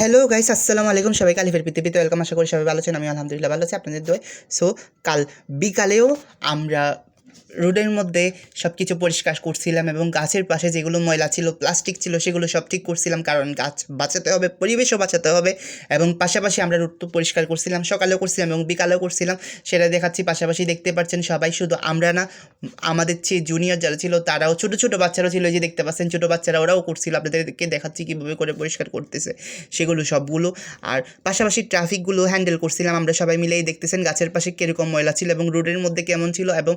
Hello guys আসসালামু আলাইকুম। সবাই কালিফের পৃথিবীতে ওয়েলকাম আশা করি সবাই ভালো আছেন আমি আলহামদুলিল্লাহ ভালো আছি। আপনাদের দোয়। সো কাল বিকালেও আমরা রোডের মধ্যে সব কিছু পরিষ্কার করছিলাম এবং গাছের পাশে যেগুলো ময়লা ছিল প্লাস্টিক ছিল, সেগুলো সব ঠিক করছিলাম। কারণ গাছ বাঁচাতে হবে, পরিবেশও বাঁচাতে হবে এবং পাশাপাশি আমরা রোড তো পরিষ্কার করছিলাম, সকালেও করছিলাম এবং বিকালেও করছিলাম। সেটা দেখাচ্ছি, পাশাপাশি দেখতে পাচ্ছেন সবাই, শুধু আমরা না, আমাদের চেয়ে জুনিয়র যারা ছিল, তারাও ছোটো ছোটো বাচ্চারাও ছিল যে দেখতে পাচ্ছেন ছোটো বাচ্চারা, ওরাও করছিল। আপনাদেরকে দেখাচ্ছি কীভাবে করে পরিষ্কার করতেছে সেগুলো সবগুলো। আর পাশাপাশি ট্রাফিকগুলো হ্যান্ডেল করছিলাম, আমরা সবাই মিলেই দেখতেছেন গাছের পাশে কীরকম ময়লা ছিল এবং রোডের মধ্যে কেমন ছিল এবং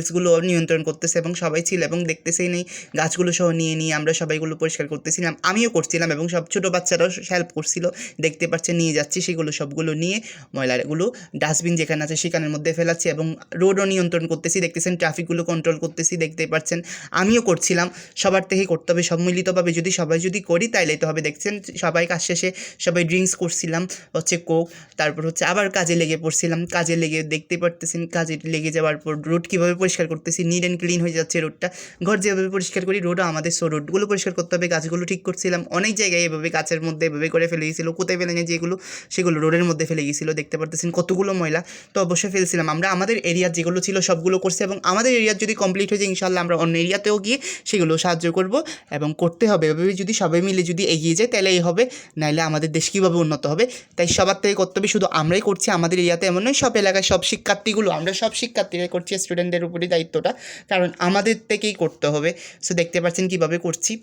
ভেহিকেলসগুলো নিয়ন্ত্রণ করতেছে এবং সবাই ছিল এবং দেখতেছেই নেই। গাছগুলো সহ নিয়ে নিয়ে আমরা সবাইগুলো পরিষ্কার করতেছিলাম। আমিও করছিলাম এবং সব ছোটো বাচ্চারাও হেল্প করছিল। দেখতে পাচ্ছেন নিয়ে যাচ্ছি সেগুলো সবগুলো নিয়ে। ময়লাগুলো ডাস্টবিন যেখানে আছে সেখানের মধ্যে ফেলাচ্ছি এবং রোডও নিয়ন্ত্রণ করতেছি। দেখতেছেন ট্রাফিকগুলো কন্ট্রোল করতেছি, দেখতে পাচ্ছেন। আমিও করছিলাম। সবার থেকেই করতে হবে সম্মিলিতভাবে। যদি সবাই যদি করি তাইলে তো হবে। দেখছেন, সবাই কাজ শেষে সবাই ড্রিঙ্কস করছিলাম, হচ্ছে কোক তারপর হচ্ছে আবার কাজে লেগে পড়ছিলাম। কাজে লেগে, দেখতে পারতেছেন, কাজে লেগে যাওয়ার পর রোড কীভাবে পরিষ্কার করতেছি নিট অ্যান্ড ক্লিন হয়ে যাচ্ছে রোডটা ঘর যেভাবে পরিষ্কার করি রোডও আমাদের সো রোডগুলো পরিষ্কার করতে হবে, গাছগুলো ঠিক করছিলাম। অনেক জায়গায় এভাবে গাছের মধ্যে এভাবে করে ফেলে গেছিল কোথায় ফেলে নিয়ে যেগুলো, সেগুলো রোডের মধ্যে ফেলে গেছিল দেখতে পারতেছেন কতগুলো ময়লা। তো অবশ্যই ফেলছিলাম। আমরা আমাদের এরিয়ার যেগুলো ছিল সবগুলো করছি এবং আমাদের এরিয়ার যদি কমপ্লিট হয়ে যায় ইনশাল্লাহ আমরা অন্য এরিয়াতেও গিয়ে সেগুলো সাহায্য করব এবং করতে হবে। এভাবে যদি সবাই মিলে যদি এগিয়ে যায়, তাহলে এই হবে। নাইলে আমাদের দেশ কীভাবে উন্নত হবে? তাই সবার থেকে করতে হবে শুধু আমরাই করছি, আমাদের এরিয়াতে এমন নয়, সব এলাকায় সব শিক্ষার্থীগুলো, আমরা সব শিক্ষার্থীরা করছি স্টুডেন্টদের উপরই দায়িত্বটা, কারণ আমাদের থেকেই করতে হবে। সো দেখতে পাচ্ছেন কীভাবে করছি।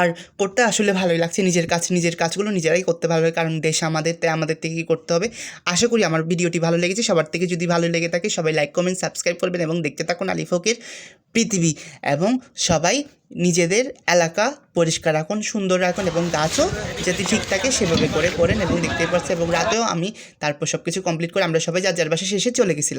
আর করতে আসলে ভালোই লাগছে, নিজের কাজ, নিজের কাজগুলো নিজেরাই করতে ভালো লাগে, কারণ দেশ আমাদের তাই আমাদের থেকেই করতে হবে। আশা করি আমার ভিডিওটি ভালো লেগেছে, সবার থেকে যদি ভালো লেগে থাকে সবাই লাইক কমেন্ট সাবস্ক্রাইব করবেন এবং দেখতে থাকুন আলিফকের পৃথিবী। এবং সবাই নিজেদের এলাকা পরিষ্কার রাখুন, সুন্দর রাখুন এবং গাছও যাতে ঠিক থাকে সেভাবে করে করেন এবং দেখতে পাচ্ছেন এবং রাতেও আমি তারপর সব কিছু কমপ্লিট করে আমরা সবাই যার যার বাসা শেষে চলে গেছিলাম।